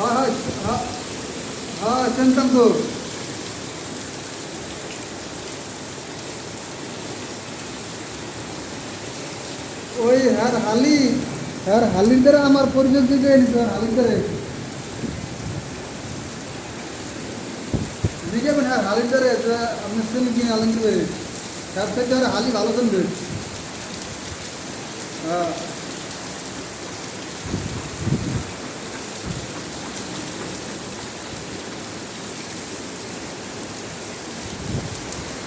হ্যাঁ হ্যাঁ হ্যাঁ চিনতাম তো ওই হ্যার হালি হ্যার হালির দ্বারা আমার পরিচয় দিতে এলিস হালির দ্বারা দেখবেন হ্যাঁ হালির আপনি সেল কিনে আলেন তার থেকে হালি ভালো চলবে। হ্যাঁ।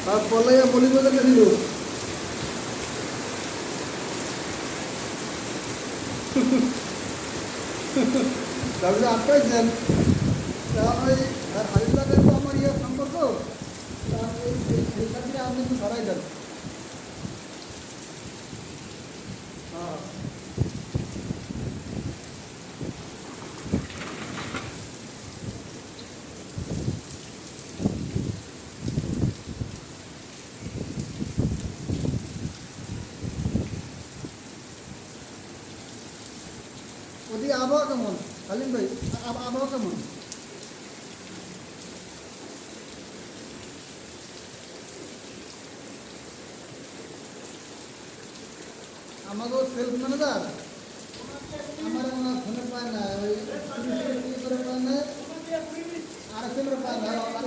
আর পলাইয়া বলি বলে দিল। তারপরে আটকাইছেন ওই হারিদারের তো আমার ইয়ে সম্পর্ক তা এই এই- সেই ক্ষেত্রে আপনি একটু সরাই দেন। ওদিকে আবহাওয়া কেমন? হালিম ভাই আবহাওয়া কেমন? আমাকেও সেলফ ম্যানেজার আমার হয় ফোনে পায় না, ওই আর এস পায় না আর